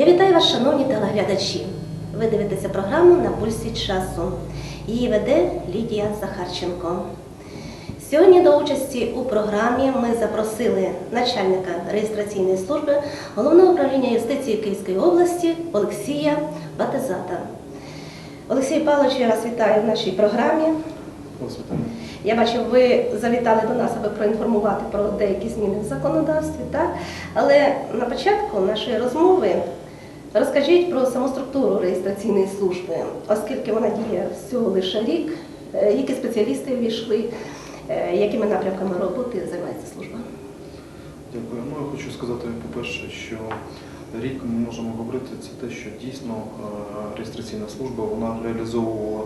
Я вітаю вас, шановні телеглядачі. Ви дивитеся програму на пульсі часу. Її веде Лідія Захарченко. Сьогодні до участі у програмі ми запросили начальника реєстраційної служби головного управління юстиції Київської області Олексія Батизата. Олексій Павлович, я вас вітаю в нашій програмі. Я бачу, ви завітали до нас, аби проінформувати про деякі зміни в законодавстві, так? Але на початку нашої розмови розкажіть про саму структуру реєстраційної служби, оскільки вона діє всього лише рік, е, які спеціалісти ввійшли, е, якими напрямками роботи займається служба. Дякую. Ну, я хочу сказати, по-перше, що рік ми можемо говорити це те, що дійсно е, реєстраційна служба вона реалізовувала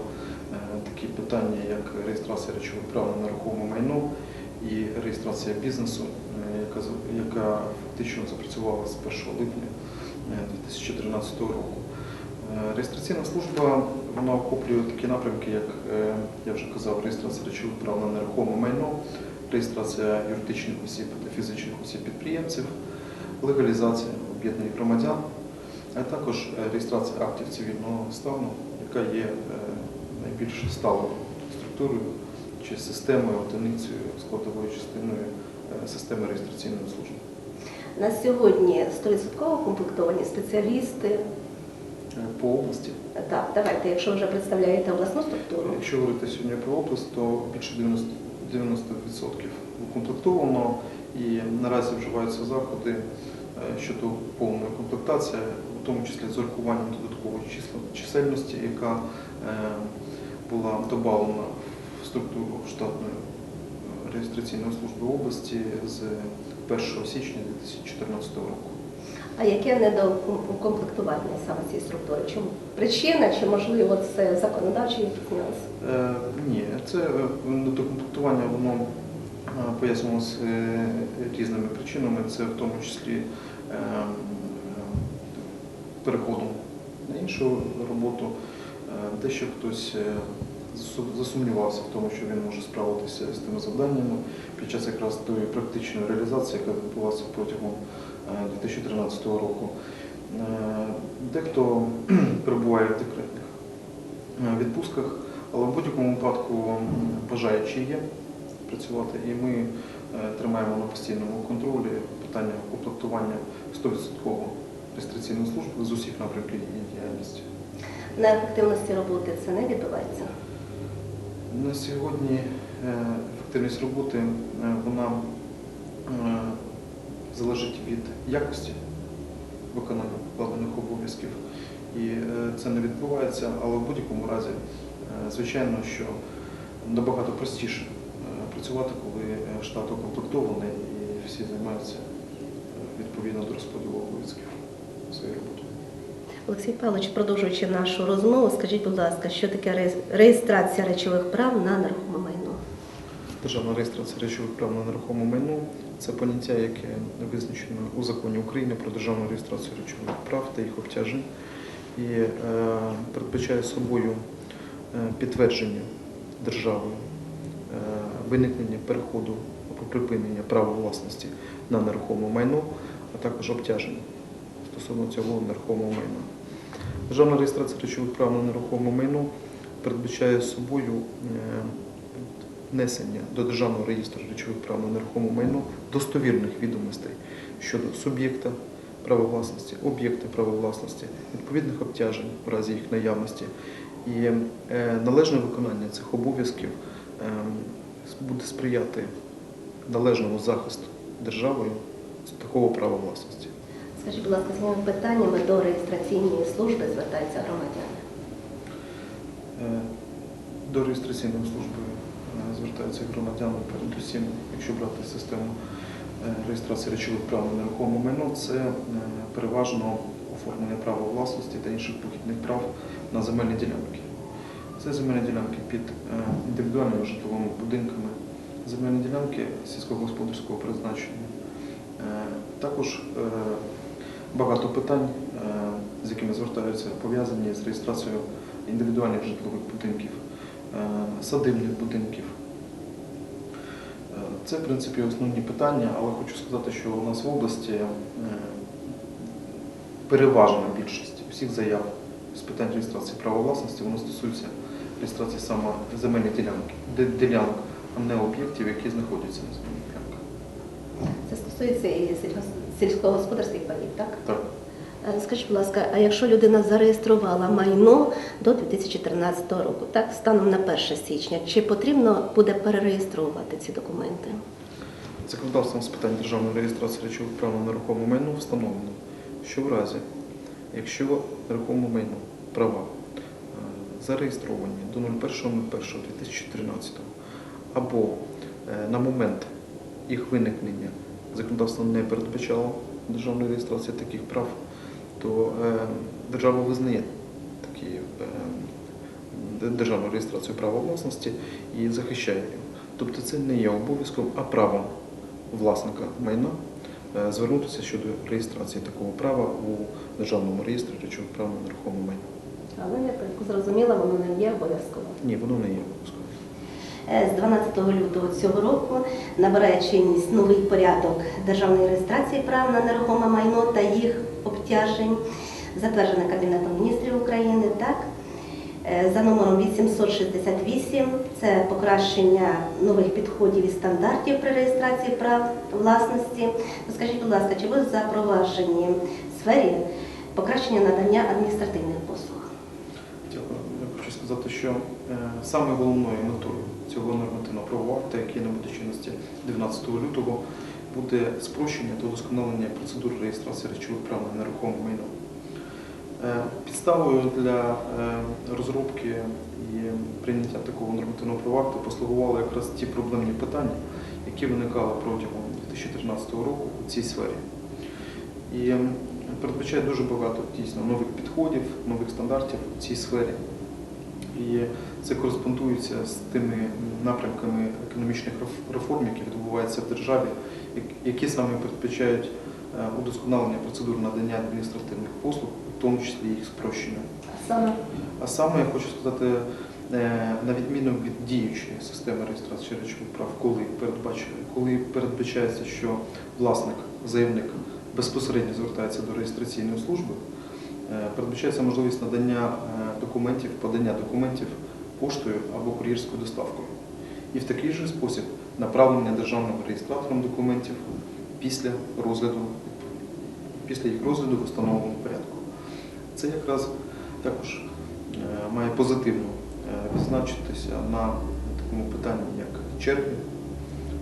такі питання, як реєстрація речових прав на нерухоме майно і реєстрація бізнесу, яка, фактично запрацювала з 1 липня 2013 року. Е, Реєстраційна служба вона охоплює такі напрямки, як е, я вже казав, реєстрація речових прав на нерухоме майно, реєстрація юридичних осіб та фізичних осіб підприємців, легалізація об'єднаних громадян, а також е, реєстрація актів цивільного стану, яка є е, найбільш сталою структурою чи системою, одиницею, складовою частиною е, системи реєстраційної служби. На сьогодні 100% комплектовані спеціалісти. Е, По області, Так, давайте, якщо вже представляєте обласну структуру. якщо говорити сьогодні про область, то більше 90%, 90% укомплектовано і наразі вживаються заходи е, щодо повної комплектації, в тому числі з урахуванням додаткової числа- чисельності, яка е, була додана в структуру штатної реєстраційної служби області з 1 січня 2014 року. А яке недоукомплектування саме цієї структури? Чому причина чи можливо це законодавчі якісь нюанси? Е, Ні, це е, недокомплектування воно е, пояснювалося е, різними причинами. Це в тому числі е, переходом на іншу роботу. Е, Дещо хтось засумнівався в тому, що він може справитися з тими завданнями під час якраз тої практичної реалізації, яка відбулася протягом е, 2013 року. Е, Дехто перебуває в декретних е, відпустках, але в будь-якому випадку бажаючі є працювати, і ми е, тримаємо на постійному контролі питання комплектування 100% реєстраційної служби з усіх напрямків її діяльності. На ефективності роботи це не відбувається. На сьогодні ефективність роботи е, вона е, залежить від якості виконання вкладених обов'язків. І е, це не відбувається, але в будь-якому разі, звичайно, що набагато простіше працювати, коли штат укомплектований і всі займаються відповідно до розподілу обов'язків своєю роботою. Олексій Павлович, продовжуючи нашу розмову, скажіть, будь ласка, що таке реєстрація речових прав на нерухоме майно? Державна реєстрація речових прав на нерухоме майно це поняття, яке визначено у законі України про державну реєстрацію речових прав та їх обтяжень і е, передбачає собою е, підтвердження державою е, виникнення переходу або припинення права власності на нерухоме майно, а також обтяження стосовно цього нерухомого майна. Державна реєстрація речових прав на нерухоме майно передбачає собою е, внесення до Державного реєстру речових прав на нерухоме майно достовірних відомостей щодо суб'єкта права власності, об'єкта права власності, відповідних обтяжень в разі їх наявності. І е, належне виконання цих обов'язків е, буде сприяти належному захисту державою такого права власності. Скажіть, будь ласка, з якими питаннями до реєстраційної служби звертаються громадяни? Е, До реєстраційної служби е, звертаються громадяни, передусім, якщо брати систему е, реєстрації речових прав на нерухоме майно, це переважно оформлення права власності та інших похідних прав на земельні ділянки. Це земельні ділянки під індивідуальними житловими будинками, земельні ділянки сільськогосподарського призначення. Також багато питань, е, з якими звертаються, пов'язані з реєстрацією індивідуальних житлових будинків, е, садибних будинків. Е, Це, в принципі, основні питання, але хочу сказати, що у нас в області переважна більшість усіх заяв з питань реєстрації права власності, воно стосується реєстрації саме земельних ділянок, ділянок, а не об'єктів, які знаходяться на земельних ділянках. Це стосується і сільгос- сільськогосподарських паїв, так? Так. Е, Скажіть, будь ласка, а якщо людина зареєструвала майно до 2014 року, так, станом на 1 січня, чи потрібно буде перереєструвати ці документи? Законодавством з питань державної реєстрації речових прав на нерухоме майно встановлено, що в разі, якщо нерухоме майно права е, зареєстровані до 01.01.2013 або е, на момент їх виникнення законодавство не передбачало державної реєстрації таких прав, то е, держава визнає такі е, державну реєстрацію права власності і захищає його. Тобто це не є обов'язком, а правом власника майна е, звернутися щодо реєстрації такого права у державному реєстрі речових прав на нерухоме майно. Але я так зрозуміла, воно не є обов'язково. Ні, воно не є обов'язковим. Е, З 12 лютого цього року набирає чинність новий порядок державної реєстрації прав на нерухоме майно та їх обтяжень, затверджений Кабінетом міністрів України. Так? Е, За номером 868 це покращення нових підходів і стандартів при реєстрації прав власності. Скажіть, будь ласка, чи ви запроваджені в сфері покращення надання адміністративних послуг? Дякую. Я хочу сказати, що е, саме головною метою цього нормативного правового акту, який набуде чинності 12 лютого, буде спрощення та удосконалення процедур реєстрації речових прав на нерухоме майно. Е, Підставою для е, розробки і прийняття такого нормативного правового акту послугували якраз ті проблемні питання, які виникали протягом 2013 року у цій сфері. І передбачає дуже багато дійсно нових підходів, нових стандартів у цій сфері. І це кореспондується з тими напрямками економічних реформ, які відбуваються в державі, які саме передбачають е, удосконалення процедур надання адміністративних послуг, в тому числі їх спрощення. Саме А саме я хочу сказати, е, на відміну від діючої системи реєстрації речових прав, коли передбачує, коли передбачається, що власник, заявник безпосередньо звертається до реєстраційної служби, передбачається можливість надання е, документів, подання документів поштою або кур'єрською доставкою. І в такий же спосіб направлення державним реєстратором документів після розгляду, після їх розгляду в установленому порядку. Це якраз також е, має позитивно е, відзначитися на такому питанні, як черги.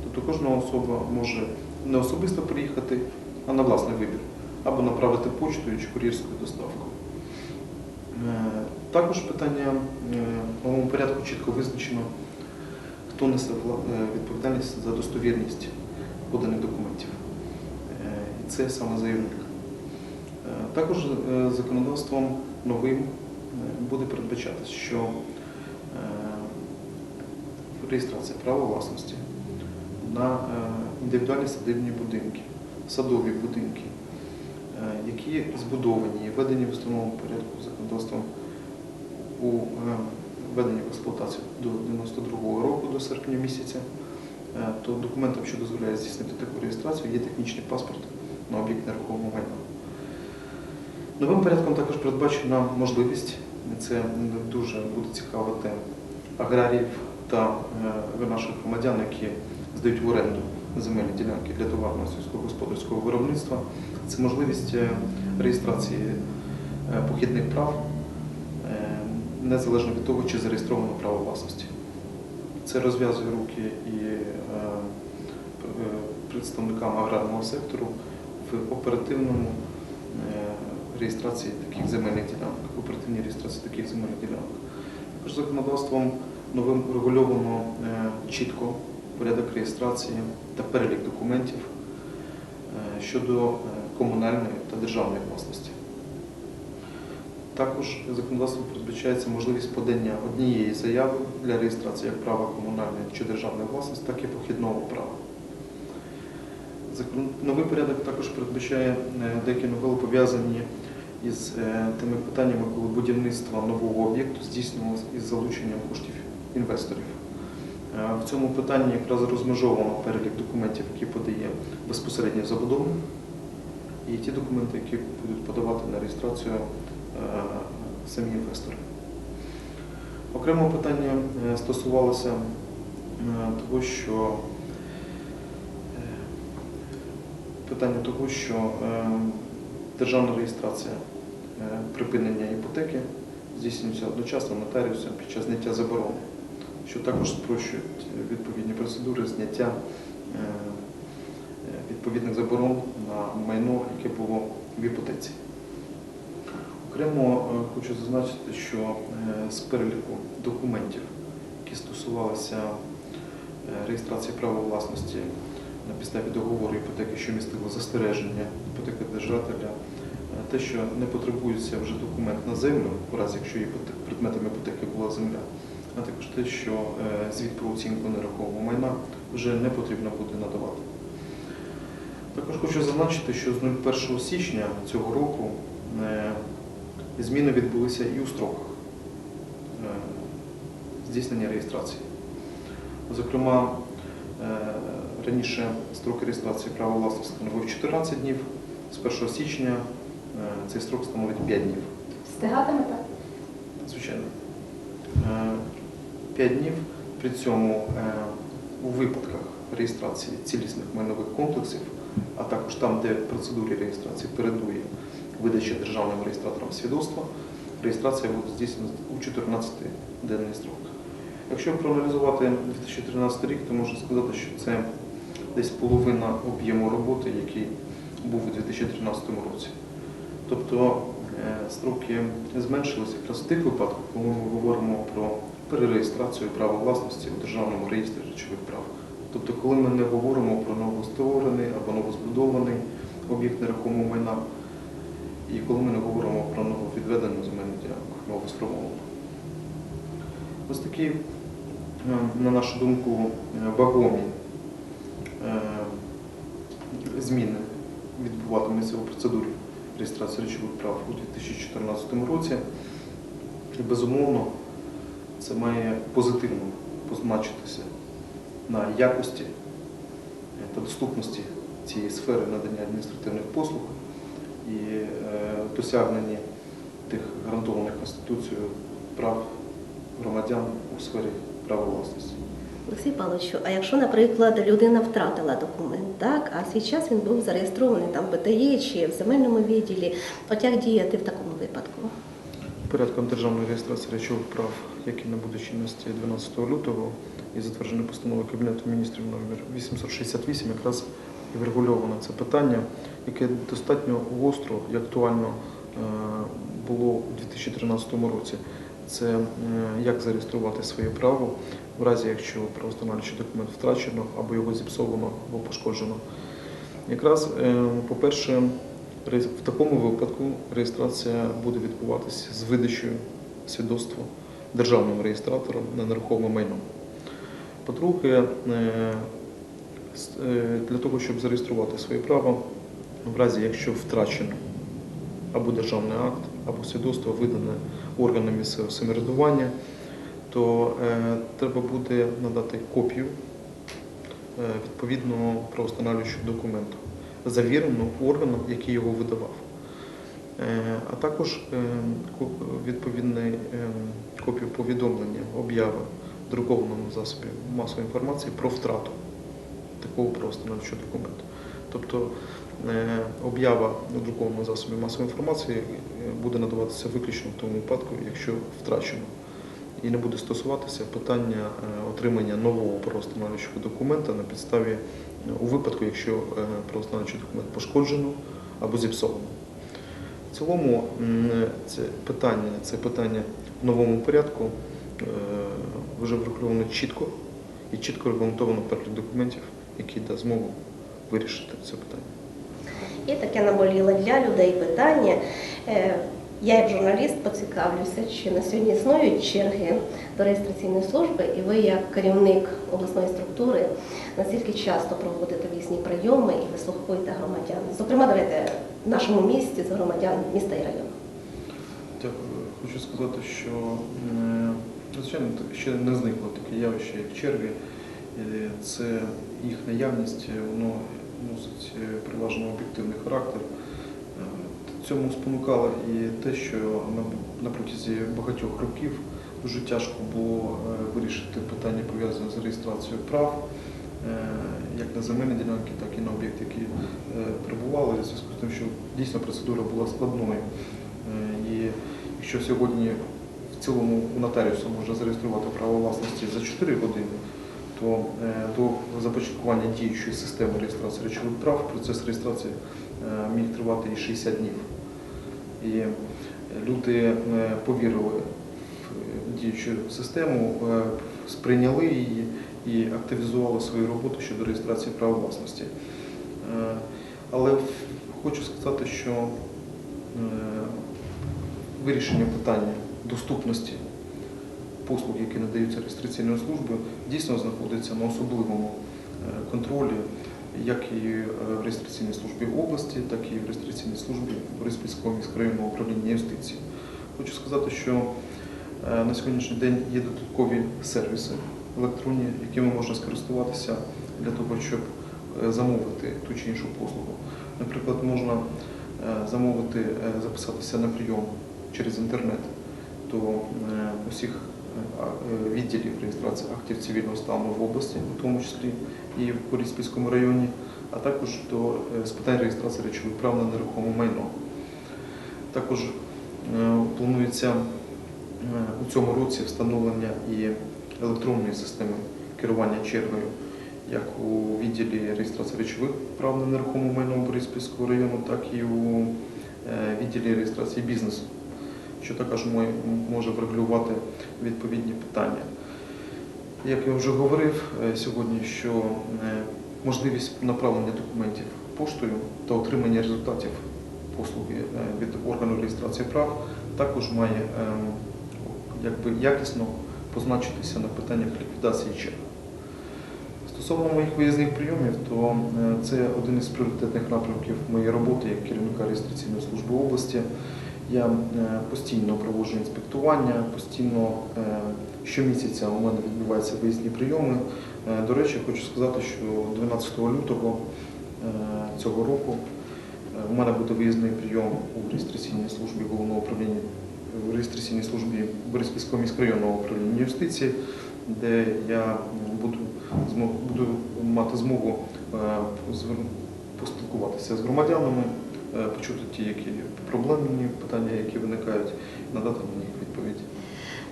Тобто кожна особа може не особисто приїхати, а на власний вибір, або направити почтою чи кур'єрською доставкою. Е, Також питання е, в новому порядку чітко визначено, хто несе е, відповідальність за достовірність поданих документів. Це саме заявник. Також законодавством новим буде передбачатись, що реєстрація права власності на індивідуальні садибні будинки, садові будинки, які збудовані і введені в установленому порядку законодавством у е, введенні в експлуатацію до 92 року, до серпня місяця, е, то документом, що дозволяє здійснити таку реєстрацію, є технічний паспорт на об'єкт нерухомого майна. Новим порядком також передбачена можливість, це дуже буде цікавити аграріїв та е, наших громадян, які здають в оренду земельні ділянки для товарного сільськогосподарського виробництва. Це можливість е, реєстрації е, похідних прав е, незалежно від того, чи зареєстровано право власності. Це розв'язує руки і представникам аграрного сектору в оперативному реєстрації таких земельних ділянок, в оперативній реєстрації таких земельних ділянок. Також законодавством новим регульовано чітко порядок реєстрації та перелік документів щодо комунальної та державної власності. Також законодавством передбачається можливість подання однієї заяви для реєстрації як права комунальної чи державної власності, так і похідного права. Новий порядок також передбачає е, деякі новели пов'язані із е, тими питаннями, коли будівництво нового об'єкту здійснювалося із залученням коштів інвесторів. Е, В цьому питанні якраз розмежовано перелік документів, які подає безпосередньо забудовник, і ті документи, які будуть подавати на реєстрацію е, самі інвестори. Окремо питання е, стосувалося е, того, що питання того, що державна реєстрація припинення іпотеки здійснюється одночасно нотаріусом під час зняття заборони, що також спрощують відповідні процедури зняття відповідних заборон на майно, яке було в іпотеці. Окремо е, хочу зазначити, що е, з переліку документів, які стосувалися е, реєстрації права власності на підставі договору іпотеки, що містило застереження іпотекодержателя, е, те, що не потребується вже документ на землю, у разі якщо предметом іпотеки була земля, а також те, що звіт про оцінку нерухомого майна вже не потрібно буде надавати. Також хочу зазначити, що з 01 січня цього року е, зміни відбулися і у строках е, здійснення реєстрації. Зокрема, е, раніше строки реєстрації права власності становив 14 днів, з 1 січня цей строк становить 5 днів. Встигатимете? Звичайно. 5 днів. При цьому у випадках реєстрації цілісних майнових комплексів, а також там, де процедурі реєстрації передує видача державним реєстратором свідоцтва, реєстрація буде здійснена у 14-денний строк. Якщо проаналізувати 2013 рік, то можна сказати, що це десь половина об'єму роботи, який був у 2013 році. Тобто е, строки зменшилися якраз в тих випадках, коли ми говоримо про перереєстрацію права власності у Державному реєстрі речових прав. Тобто, коли ми не говоримо про новостворений або новозбудований об'єкт нерухомого майна, і коли ми не говоримо про нововідведену земельну ділянку, новосформовану. Ось такі, е, на нашу думку, е, вагомі е, зміни відбуватимуться у процедурі реєстрації речових прав у 2014 році. І безумовно, це має позитивно позначитися на якості е, та доступності цієї сфери надання адміністративних послуг і е, досягненні тих гарантованих Конституцією прав громадян у сфері права власності. Олексій Павловичу, а якщо, наприклад, людина втратила документ, так, а свій час він був зареєстрований там в БТІ чи в земельному відділі, от як діяти в такому випадку? Порядком державної реєстрації речових прав, який набуде чинності 12 лютого і затверджений постановою Кабінету міністрів номер 868, якраз і врегульовано це питання, яке достатньо гостро і актуально е, було у 2013 році. Це е, як зареєструвати своє право в разі, якщо правоустановлюючий документ втрачено або його зіпсовано або пошкоджено. Якраз, е, по-перше, В такому випадку реєстрація буде відбуватися з видачею свідоцтва державним реєстратором на нерухоме майно. По-друге, е, е, для того, щоб зареєструвати своє право, в разі якщо втрачено або державний акт, або свідоцтво видане органам місцевого самоврядування, то е, треба буде надати копію відповідного правоустановлюючого документу завірену органом, який його видавав. Е, А також е, відповідний е, копію повідомлення, обяви в друкованому засобі масової інформації про втрату такого правоустановчого документу. Тобто обява у друкованому засобі масової інформації буде надаватися виключно в тому випадку, якщо втрачено. І не буде стосуватися питання е, отримання нового правоустановчого документа на підставі е, у випадку, якщо е, документ пошкоджено або зіпсовано. В цілому це питання, це питання в новому порядку вже врегульовано чітко і чітко регламентовано перелік документів, який дасть змогу вирішити це питання. І таке наболіле для людей питання. Е, Я як журналіст поцікавлюся, чи на сьогодні існують черги до реєстраційної служби, і ви, як керівник обласної структури, наскільки часто проводите вісні прийоми і вислуховуєте громадян? Зокрема, давайте в нашому місті з громадян міста і району. Дякую. Хочу сказати, що м, звичайно ще не зникло таке явище, як черги. Е, Це їх наявність, воно носить е, переважно об'єктивний характер. Цьому спонукало і те, що на, протязі багатьох років дуже тяжко було е, вирішити питання пов'язане з реєстрацією прав, е, як на земельні ділянки, так і на об'єкти, які е, прибували, в зв'язку з тим, що дійсно процедура була складною. І якщо сьогодні в цілому у нотаріуса можна зареєструвати право власності за 4 години, то до започаткування діючої системи реєстрації речових прав процес реєстрації міг тривати і 60 днів. І е, люди е, повірили в діючу систему, е, сприйняли її і активізували свою роботу щодо реєстрації права власності. Е, Але хочу сказати, що е, вирішення питання доступності послуг, які надаються реєстраційною службою, дійсно знаходиться на особливому е, контролі, як і е, в реєстраційній службі області, так і в реєстраційній службі Бориспільського міськрайонного управління юстиції. Хочу сказати, що е, на сьогоднішній день є додаткові сервіси електронні, якими можна скористуватися для того, щоб е, замовити ту чи іншу послугу. Наприклад, можна замовити, записатися на прийом через інтернет до усіх відділів реєстрації актів цивільного стану в області, у тому числі і в Бориспільському районі, а також до е, з питань реєстрації речових прав на нерухоме майно. Також е, планується е, у цьому році встановлення і електронної системи керування чергою, як у відділі реєстрації речових прав на нерухоме майно Бориспільського району, так і у е, відділі реєстрації бізнесу, що також може врегулювати відповідні питання. Як я вже говорив е, сьогодні, що е, можливість направлення документів поштою та отримання результатів послуги е, від органу реєстрації прав також має е, якби якісно позначитися на питаннях ліквідації черг. Стосовно моїх виїзних прийомів, то це один із пріоритетних напрямків моєї роботи як керівника реєстраційної служби області. Я е, постійно проводжу інспектування, постійно е, щомісяця у мене відбуваються виїзні прийоми. Е, До речі, хочу сказати, що 12 лютого цього року у мене буде виїзний прийом у реєстраційній службі головного управління в реєстраційній службі Бориспільського міськрайонного управління юстиції, де я буду, буду мати змогу поспілкуватися з громадянами, почути ті, які проблемні питання, які виникають, і надати на них відповідь.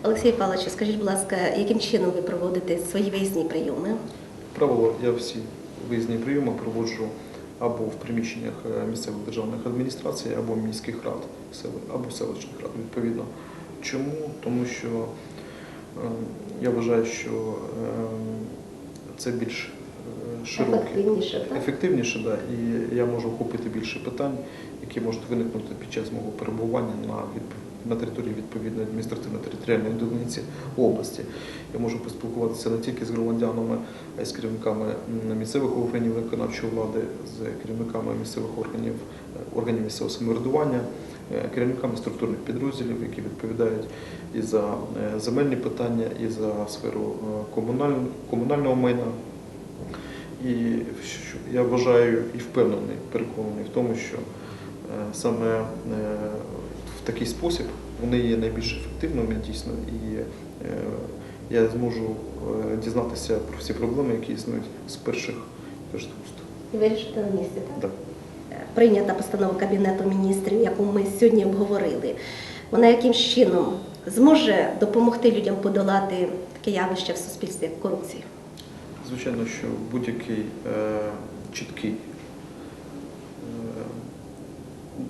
Олексій Павлович, скажіть, будь ласка, яким чином ви проводите свої виїзні прийоми? Правило, я всі виїзні прийоми проводжу або в приміщеннях е, місцевих державних адміністрацій, або міських рад, або селищних рад, відповідно. Чому? Тому що е, я вважаю, що е, це більш широке. Ефективніше, так? Ефективніше, да, і я можу охопити більше питань, які можуть виникнути під час мого перебування на, на території відповідної адміністративно-територіальної одиниці області. Я можу поспілкуватися не тільки з громадянами, а й з керівниками місцевих органів виконавчої влади, з керівниками місцевих органів, е, органів місцевого самоврядування, е, керівниками структурних підрозділів, які відповідають і за е, земельні питання, і за сферу комунального майна. І я вважаю і впевнений, переконаний в тому, що е, саме е, в такий спосіб вони є найбільш ефективними дійсно, і е, я зможу дізнатися про всі проблеми, які існують з перших перших уст. І вирішите на місці, так? Так. Прийнята постанова Кабінету міністрів, яку ми сьогодні обговорили. Вона яким чином зможе допомогти людям подолати таке явище в суспільстві, як корупція? Звичайно, що будь-який е, чіткий е,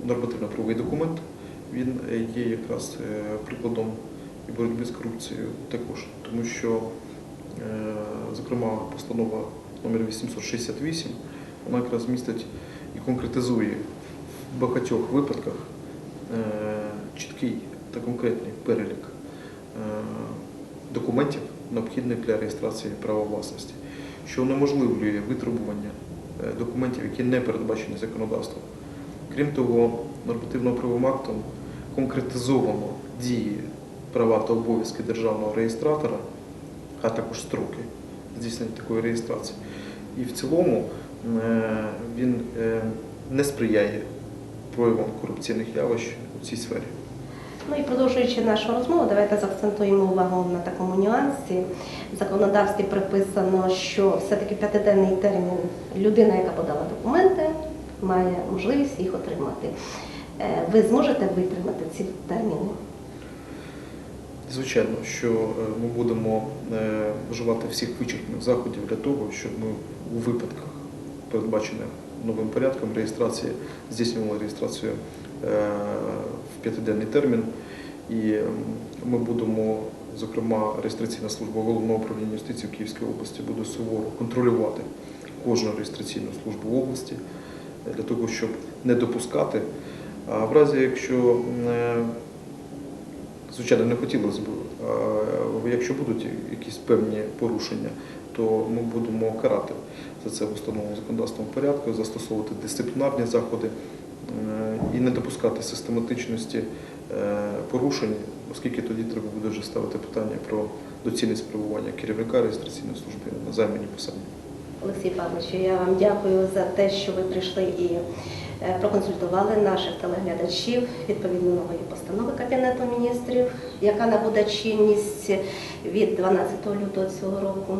нормативно-правовий документ він є якраз е, прикладом і боротьби з корупцією також, тому що, зокрема, постанова номер 868, вона якраз містить і конкретизує в багатьох випадках чіткий та конкретний перелік документів, необхідних для реєстрації права власності, що унеможливлює витребування е, документів, які не передбачені законодавством. Крім того, нормативно-правовим актом конкретизовано дії, права та обов'язки державного реєстратора, а також строки здійснення такої реєстрації. І в цілому е, він е, не сприяє проявам корупційних явищ у цій сфері. Ну і продовжуючи нашу розмову, давайте заакцентуємо увагу на такому нюансі. В законодавстві приписано, що все-таки п'ятиденний термін людина, яка подала документи, має можливість їх отримати. Е, Ви зможете витримати ці терміни? Звичайно, що е, ми будемо е, вживати всіх вичерпних заходів для того, щоб ми у випадках, передбачених новим порядком реєстрації, здійснювали реєстрацію в п'ятиденний термін. І ми будемо, зокрема, реєстраційна служба головного управління юстиції в Київській області буде суворо контролювати кожну реєстраційну службу в області е, для того, щоб не допускати. А в разі, якщо е, Звичайно, не хотілося б, якщо будуть якісь певні порушення, то ми будемо карати за це в установленому законодавством порядку, застосовувати дисциплінарні заходи е, і не допускати систематичності е, порушень, оскільки тоді треба буде вже ставити питання про доцільність перебування керівника реєстраційної служби на займаній посаді. Олексій Павлович, я вам дякую за те, що ви прийшли і е, проконсультували наших телеглядачів відповідно нової постанови Кабінету міністрів, яка набуде чинність від 12 лютого цього року.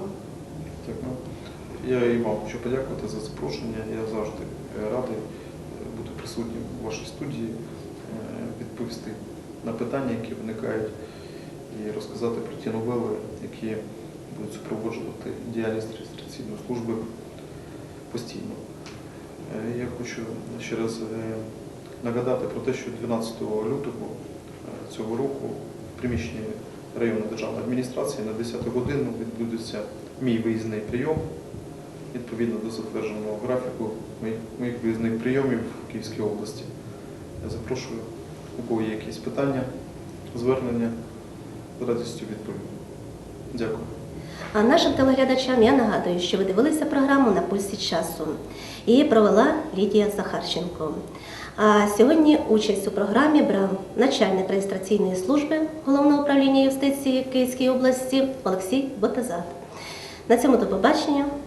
Так, ну, я і вам хочу подякувати за запрошення. Я завжди е, радий бути присутнім у вашій студії, е, відповісти на питання, які виникають, і розказати про ті новели, які будуть супроводжувати діяльність реєстраційної служби постійно. Е, Я хочу ще раз е, нагадати про те, що 12 лютого цього року в приміщенні районної державної адміністрації на 10 годину відбудеться мій виїзний прийом відповідно до затвердженого графіку моїх, виїзних прийомів в Київській області. Я запрошую, у кого є якісь питання, звернення, з радістю відповім. Дякую. А нашим телеглядачам я нагадую, що ви дивилися програму на пульсі часу. Її провела Лідія Захарченко. А сьогодні участь у програмі брав начальник реєстраційної служби Головного управління юстиції Київської області Олексій Ботазат. На цьому до побачення,